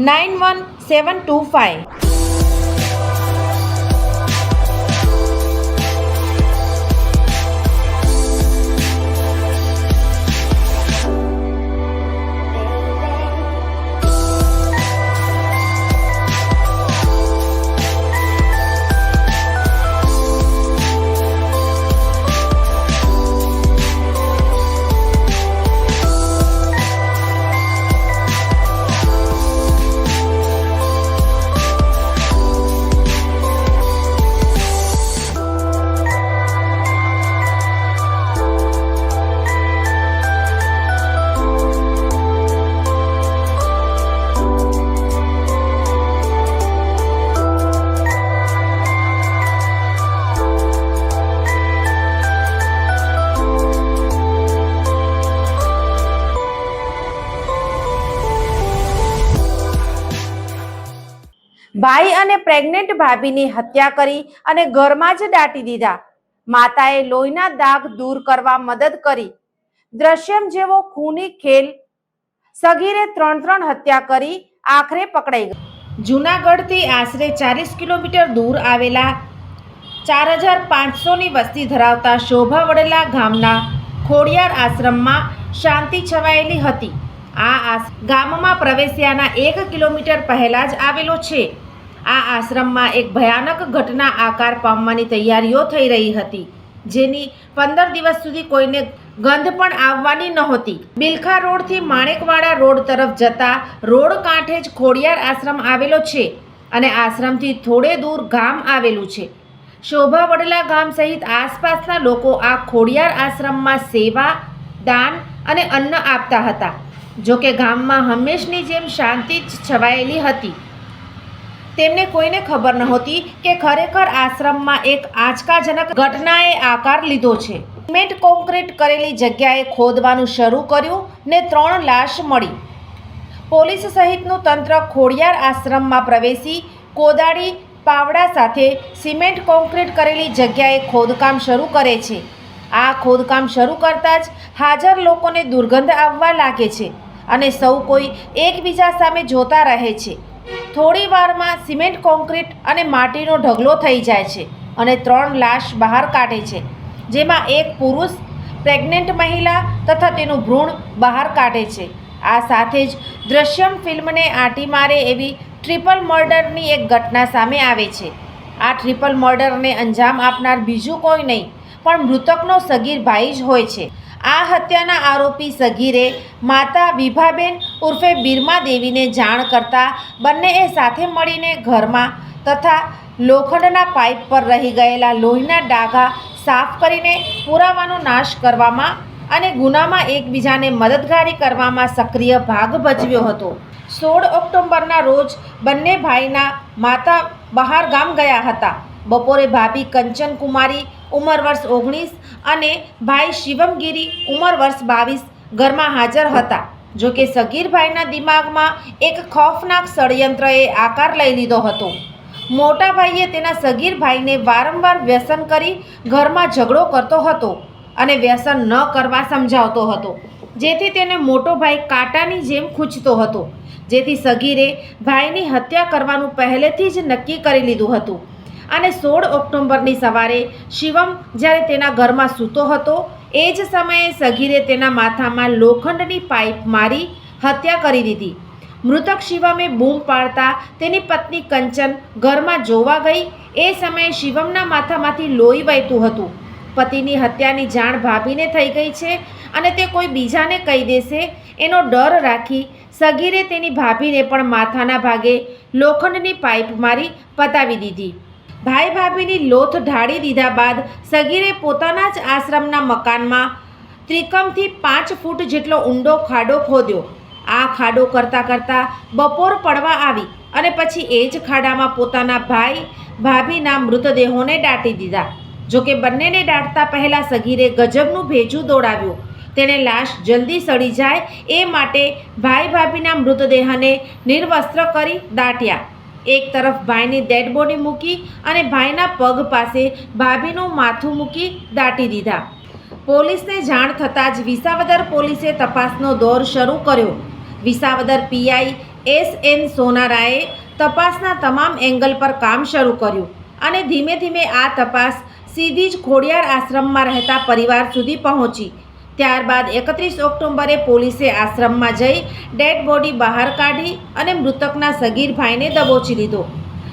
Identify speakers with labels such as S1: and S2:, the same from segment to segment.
S1: nine one seven two five ભાઈ અને pregnant ભાભીની હત્યા કરી અને ઘરમાં જ દાટી દીધા. માતાએ લોહીના દાગ દૂર કરવા મદદ કરી. દ્રશ્યમ જેવો ખૂની ખેલ સગીરે ત્રણ ત્રણ હત્યા કરી આખરે પકડાઈ ગઈ. જૂનાગઢથી આશરે ચાલીસ કિલોમીટર દૂર આવેલા ચાર હજાર પાંચસોની વસ્તી ધરાવતા શોભા વડેલા ગામના ખોડિયાર આશ્રમમાં શાંતિ છવાયેલી હતી. આ આસ, ગામમાં પ્રવેશ્યાના એક કિલોમીટર પહેલાં જ આવેલો છે. આ આશ્રમમાં એક ભયાનક ઘટના આકાર પામવાની તૈયારીઓ થઈ રહી હતી, જેની પંદર દિવસ સુધી કોઈને ગંધ પણ આવવાની નહોતી. બિલખા રોડથી માણેકવાડા રોડ તરફ જતા રોડ કાંઠે જ ખોડિયાર આશ્રમ આવેલો છે અને આશ્રમથી થોડે દૂર ગામ આવેલું છે. શોભા વડલા ગામ સહિત આસપાસના લોકો આ ખોડિયાર આશ્રમમાં સેવા, દાન અને અન્ન આપતા હતા. જો કે ગામમાં હંમેશની જેમ શાંતિ જ છવાયેલી હતી. તેમને કોઈને ખબર નહોતી કે ખરેખર આશ્રમમાં એક આંચકાજનક ઘટનાએ આકાર લીધો છે. સિમેન્ટ કોન્ક્રીટ કરેલી જગ્યાએ ખોદવાનું શરૂ કર્યું ને ત્રણ લાશ મળી. પોલીસ સહિતનું તંત્ર ખોડિયાર આશ્રમમાં પ્રવેશી કોદાળી પાવડા સાથે સિમેન્ટ કોન્ક્રીટ કરેલી જગ્યાએ ખોદકામ શરૂ કરે છે. આ ખોદકામ શરૂ કરતાં જ હાજર લોકોને દુર્ગંધ આવવા લાગે છે. અને સૌ કોઈ એકબીજા સામે જોતા રહે છે. થોડી વારમાં સિમેન્ટ કોન્ક્રીટ અને માટીનો ઢગલો થઈ જાય છે અને ત્રણ લાશ બહાર કાઢે છે, જેમાં એક પુરુષ, પ્રેગ્નેન્ટ મહિલા તથા તેનું ભ્રૂણ બહાર કાઢે છે. આ સાથે જ દ્રશ્યમ ફિલ્મને આંટી મારે એવી ટ્રિપલ મર્ડરની એક ઘટના સામે આવે છે. આ ટ્રિપલ મર્ડરને અંજામ આપનાર બીજું કોઈ નહીં, પણ મૃતકનો સગીર ભાઈ જ હોય છે. આ હત્યાના આરોપી સગીરે માતા વિભાબેન ઉર્ફે બિરમા દેવીને જાણ કરતા બંનેએ સાથે મળીને ઘરમાં તથા લોખંડના પાઇપ પર રહી ગયેલા લોહીના ડાઘા સાફ કરીને પુરાવાનો નાશ કરવામાં અને ગુનામાં એકબીજાને મદદગારી કરવામાં સક્રિય ભાગ ભજવ્યો હતો. સોળ ઓક્ટોબરના રોજ બંને ભાઈના માતા બહાર ગામ ગયા હતા. બપોરે ભાભી કંચન કુમારી ઉંમર વર્ષ ઓગણીસ અને ભાઈ શિવમગીરી ઉંમર વર્ષ બાવીસ ઘરમાં હાજર હતા. જો કે સગીરભાઈના દિમાગમાં એક ખોફનાક ષડયંત્રએ આકાર લઈ લીધો હતો. મોટા ભાઈએ તેના સગીર ભાઈને વારંવાર વ્યસન કરી ઘરમાં ઝઘડો કરતો હતો અને વ્યસન ન કરવા સમજાવતો હતો. જેથી તેને મોટો ભાઈ કાંટાની જેમ ખૂંચતો હતો. જેથી સગીરે ભાઈની હત્યા કરવાનું પહેલેથી જ નક્કી કરી લીધું હતું. અને સોળ ઓક્ટોબરની સવારે શિવમ જ્યારે તેના ઘરમાં સૂતો હતો, એ જ સમયે સગીરે તેના માથામાં લોખંડની પાઇપ મારી હત્યા કરી દીધી. મૃતક શિવમે બૂમ પાડતા તેની પત્ની કંચન ઘરમાં જોવા ગઈ. એ સમયે શિવમના માથામાંથી લોહી વહેતું હતું. પતિની હત્યાની જાણ ભાભીને થઈ ગઈ છે અને તે કોઈ બીજાને કહી દેશે. એનો ડર રાખી સગીરે તેની ભાભીને પણ માથાના ભાગે લોખંડની પાઇપ મારી પતાવી દીધી. ભાઈ ભાભીની લોથ ઢાળી દીધા બાદ સગીરે પોતાના જ આશ્રમના મકાનમાં ત્રિકમથી પાંચ ફૂટ જેટલો ઊંડો ખાડો ખોદ્યો. આ ખાડો કરતાં કરતાં બપોર પડવા આવી અને પછી એ જ ખાડામાં પોતાના ભાઈ ભાભીના મૃતદેહોને દાટી દીધા. જોકે બંનેને દાટતા પહેલાં સગીરે ગજબનું ભેજું દોડાવ્યું. તેણે લાશ જલ્દી સડી જાય એ માટે ભાઈ ભાભીના મૃતદેહને નિર્વસ્ત્ર કરી દાટ્યા. એક તરફ ભાઈની ડેડ બોડી મૂકી અને ભાઈના પગ પાસે ભાભીનું માથું મૂકી દાટી દીધા. પોલીસને જાણ થતાં જ વિસાવદર પોલીસે તપાસનો દોર શરૂ કર્યો. વિસાવદર પીઆઈ એસ એન સોનારાએ તપાસના તમામ એંગલ પર કામ શરૂ કર્યું અને ધીમે ધીમે આ તપાસ સીધી જ ખોડિયાર આશ્રમમાં રહેતા પરિવાર સુધી પહોંચી. ત્યારબાદ એકત્રીસ ઓક્ટોબરે પોલીસે આશ્રમમાં જઈ ડેડ બોડી બહાર કાઢી અને મૃતકના સગીર ભાઈને દબોચી લીધો.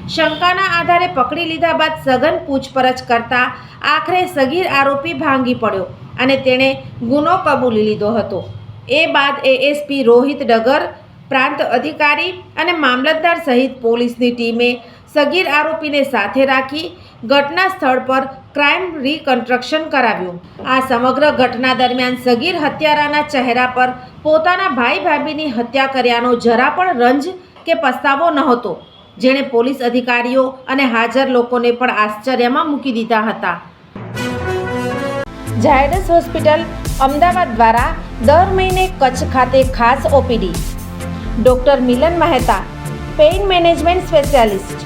S1: શંકાના આધારે પકડી લીધા બાદ સઘન પૂછપરછ કરતા આખરે સગીર આરોપી ભાંગી પડ્યો અને તેણે ગુનો કબૂલી લીધો હતો. એ બાદ એએસપી રોહિત ડગર, પ્રાંત અધિકારી અને મામલતદાર સહિત પોલીસની ટીમે સગીર આરોપીને સાથે રાખી ઘટના સ્થળ પર ક્રાઇમ રિકન્સ્ટ્રક્શન કરાવ્યું. આ સમગ્ર ઘટના દરમિયાન સગીર હત્યારાના ચહેરા પર પોતાના ભાઈ ભાભીની હત્યા કર્યાનો જરા પણ રંજ કે પસ્તાવો નહોતો. જેણે પોલીસ અધિકારીઓ અને હાજર લોકોને પણ આશ્ચર્યમાં મૂકી દીધા હતા. ઝાયડસ હોસ્પિટલ અમદાવાદ દ્વારા દર મહિને કચ્છ ખાતે ખાસ OPD. Doctor Milan Mehta, pain management specialist.